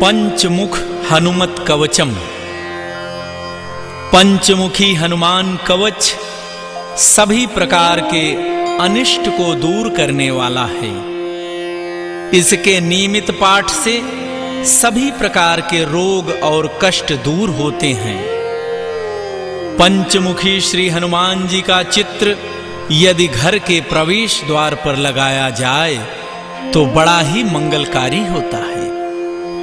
पंचमुख हनुमत कवचम। पंचमुखी हनुमान कवच सभी प्रकार के अनिष्ट को दूर करने वाला है। इसके नियमित पाठ से सभी प्रकार के रोग और कष्ट दूर होते हैं। पंचमुखी श्री हनुमान जी का चित्र यदि घर के प्रवेश द्वार पर लगाया जाए तो बड़ा ही मंगलकारी होता है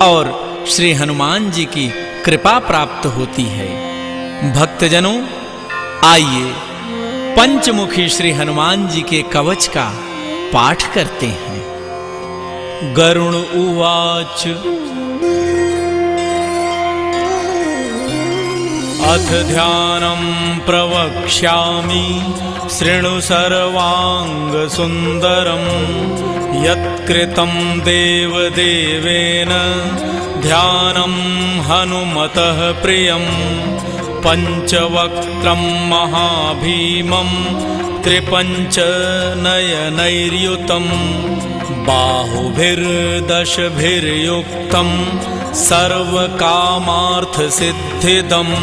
और श्री हनुमान जी की कृपा प्राप्त होती है। भक्तजनों, आइए पंचमुखी श्री हनुमान जी के कवच का पाठ करते हैं। गरुण उवाच। अथ ध्यानं प्रवक्ष्यामि, शृणु सर्वाङ्गसुन्दरं यत्कृतं देवदेवेन ध्यानं हनुमतः प्रियं पञ्चवक्त्रं महाभीमं त्रिपञ्चनयनैर्युतं बाहुभिर्दशभिर्युक्तं सर्वकामार्थसिद्धिदम्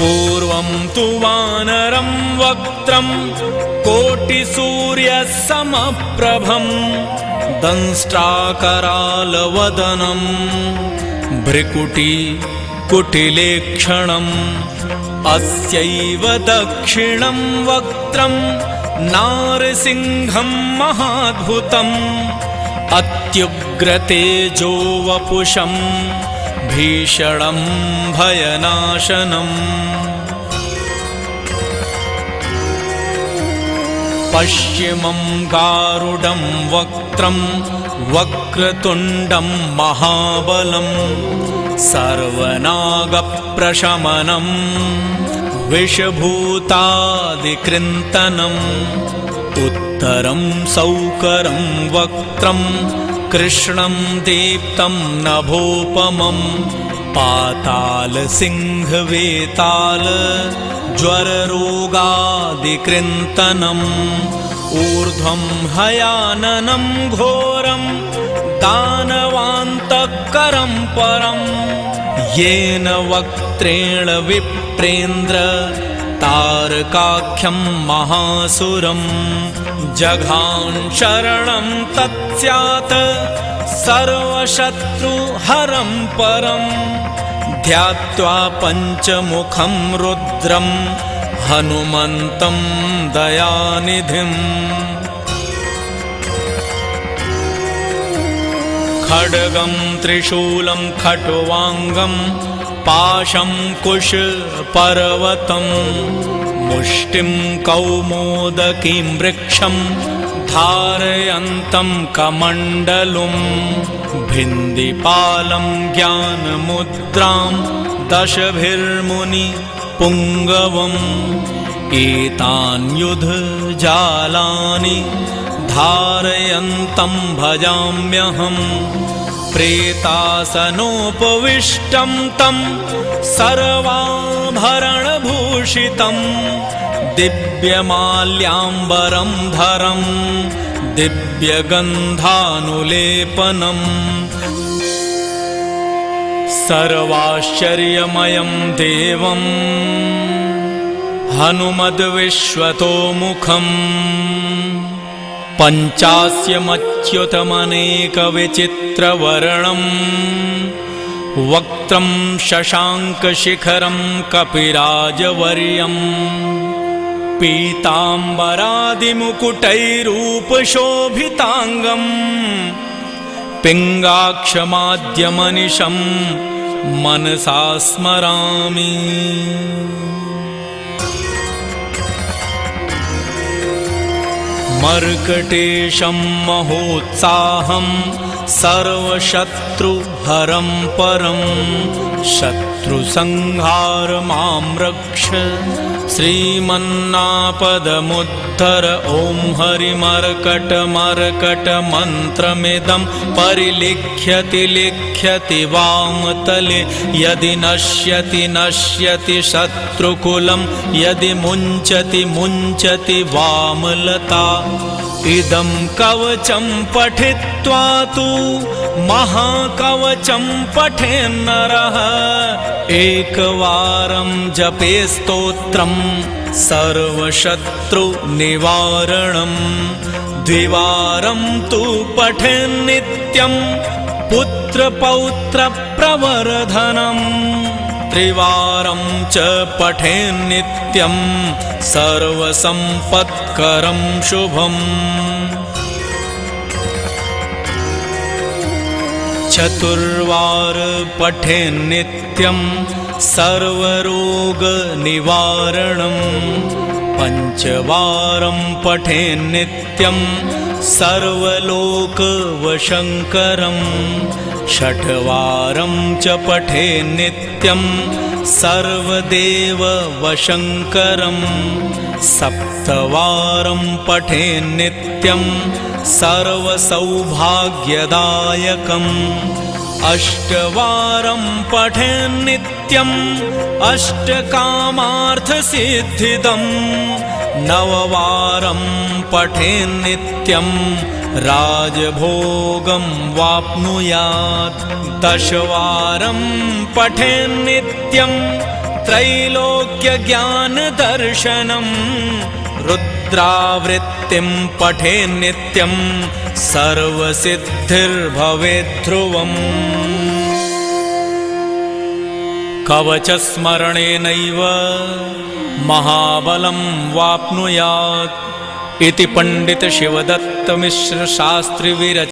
पूर्वं तु वानरं वक्त्रं कोटिसूर्यसमप्रभम् दंष्ट्राकरालवदनं भ्रिकुटी कुटिलेक्षणम् अस्यैव दक्षिणं वक्त्रं नारसिंहं महाद्भुतम् अत्युग्रतेजो वपुषम् भीषणं भयनाशनम्। पश्चिमं गारुडं वक्त्रं वक्रतुण्डं महाबलं सर्वनागप्रशमनं विषभूतादिकृन्तनम् उत्तरं सौकरं वक्त्रं कृष्णं दीप्तं नभोपमं पातालसिंहवेताल ज्वररोगादिकृन्तनम् ऊर्ध्वं हयाननं घोरं दानवान्तकरं परं। येन वक्त्रेण विप्रेन्द्र तारकाख्यं महासुरम् जघान् शरणं तत्स्यात् सर्वशत्रुहरं परं। ध्यात्वा पञ्चमुखं रुद्रं हनुमन्तं दयानिधिम् खड्गं त्रिशूलं खट्वाङ्गं पाशं कुशपर्वतं मुष्टिं कौमोदकीं वृक्षं धारयन्तं कमण्डलुं भिन्दिपालं ज्ञानमुद्रां दशभिर्मुनि पुङ्गवम् एतान्युधजालानि धारयन्तं भजाम्यहम् प्रेतासनोपविष्टं तं सर्वाभरणभूषितं दिव्यमाल्याम्बरं धरं दिव्यगन्धानुलेपनम् सर्वाश्चर्यमयं देवम् हनुमद्विश्वतोमुखम् पञ्चास्यमच्युतमनेकविचित्रवर्णम् वक्त्रं शशाङ्कशिखरं कपिराजवर्यम् पीताम्बरादिमुकुटैरूपशोभिताङ्गम् पिङ्गाक्षमाद्यमनिशं मनसा स्मरामि। मर्कटेशं महोत्साहं सर्वशत्रुहरं परं शत्रु शत्रुसंहार मां रक्ष। श्रीमन्नापदमुद्धर ॐ हरिमर्कटमर्कटमन्त्रमिदं परिलिख्यति लिख्यति वामतले यदि नश्यति नश्यति शत्रुकुलं यदि मुञ्चति मुञ्चति वामलता इदं कवचं पठित्वा तु महाकवचं पठेन्नरः एकवारं जपे स्तोत्रं सर्वशत्रुनिवारणं। द्विवारं तु पठेन्नित्यं पुत्रपौत्रप्रवर्धनम् त्रिवारं च पठेन्नित्यं सर्वसम्पत्करं शुभम्। चतुर्वार पठेन्नित्यं सर्वरोगनिवारणं पञ्चवारं पठेन्नित्यं सर्वलोकवशङ्करं षट्वारं च पठेन्नित्यं सर्वदेववशङ्करं सप्तवारं पठेन्नित्यं सर्वसौभाग्यदायकम् अष्टवारं पठेन्नित्यम् अष्टकामार्थसिद्धिदम् नववारं पठेन्नित्यं राजभोगं वाप्नुयात् दशवारं पठेन्नित्यं त्रैलोक्यज्ञानदर्शनम् रुद्रावृत्तिं पठेन्नित्यं सर्वसिद्धिर्भवेत् ध्रुवम् कवचस्मरणेनैव महाबलं वाप्नुयात् इति पण्डितशिवदत्तमिश्रशास्त्रिविरच